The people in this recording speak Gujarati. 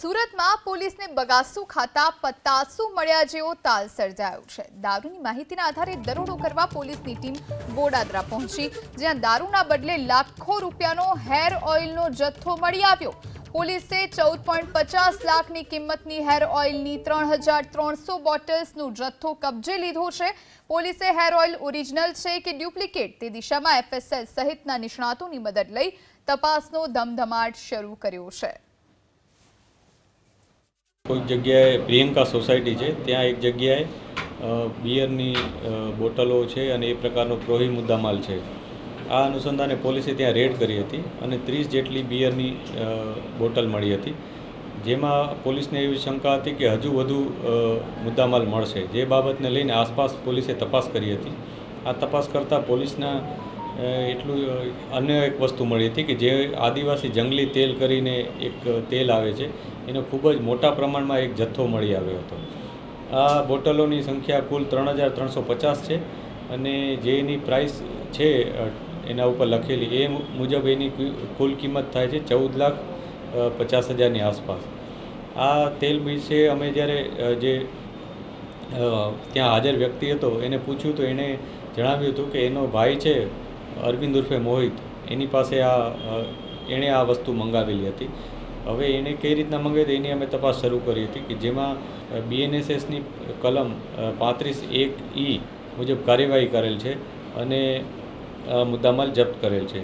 સુરતમાં પોલીસને બગાસું ખાતા પતાસુ મળ્યા જેવો તાલ સર્જાયો છે. દારૂની માહિતીના આધારે દરોડો કરવા પોલીસની ટીમ બોડાદરા પહોંચી, જ્યાં દારૂના બદલે લાખો રૂપિયાનો હેર ઓઇલનો જથ્થો મળી આવ્યો. પોલીસે ચૌદ પોઈન્ટ પચાસ લાખની કિંમતની હેર ઓઇલની ત્રણ હજાર ત્રણસો બોટલ્સનો જથ્થો કબજે લીધો છે. પોલીસે હેર ઓઇલ ઓરિજિનલ છે કે ડુપ્લિકેટ તે દિશામાં એફએસએલ સહિતના નિષ્ણાતોની મદદ લઈ તપાસનો ધમધમાટ શરૂ કર્યો છે. કોઈક જગ્યાએ પ્રિયંકા સોસાયટી છે, ત્યાં એક જગ્યાએ બિયરની બોટલો છે અને એ પ્રકારનો પ્રોહી મુદ્દામાલ છે. આ અનુસંધાને પોલીસે ત્યાં રેડ કરી હતી અને ત્રીસ જેટલી બિયરની બોટલ મળી હતી. જેમાં પોલીસને એવી શંકા હતી કે હજુ વધુ મુદ્દામાલ મળશે. જે બાબતને લઈને આસપાસ પોલીસે તપાસ કરી હતી. આ તપાસ કરતાં પોલીસના એટલું અન્ય એક વસ્તુ મળી હતી કે જે આદિવાસી જંગલી તેલ કરીને એક તેલ આવે છે, એનો ખૂબ જ મોટા પ્રમાણમાં એક જથ્થો મળી આવ્યો હતો. આ બોટલોની સંખ્યા કુલ ત્રણ હજાર ત્રણસો પચાસ છે અને જે એની પ્રાઇસ છે એના ઉપર લખેલી, એ મુજબ એની કુલ કિંમત થાય છે ચૌદ લાખ પચાસ હજારની આસપાસ. આ તેલ વિશે અમે જ્યારે જે ત્યાં હાજર વ્યક્તિ હતો, એને પૂછ્યું તો એણે જણાવ્યું હતું કે એનો ભાઈ છે અરવિંદ ઉર્ફે મોહિત, એની પાસે આ એણે આ વસ્તુ મંગાવેલી હતી. હવે એણે કઈ રીતના મંગાવી હતી એની અમે તપાસ શરૂ કરી હતી કે જેમાં બીએનએસએસની કલમ પાંત્રીસ એક ઈ મુજબ કાર્યવાહી કરેલ છે અને મુદ્દામાલ જપ્ત કરેલ છે.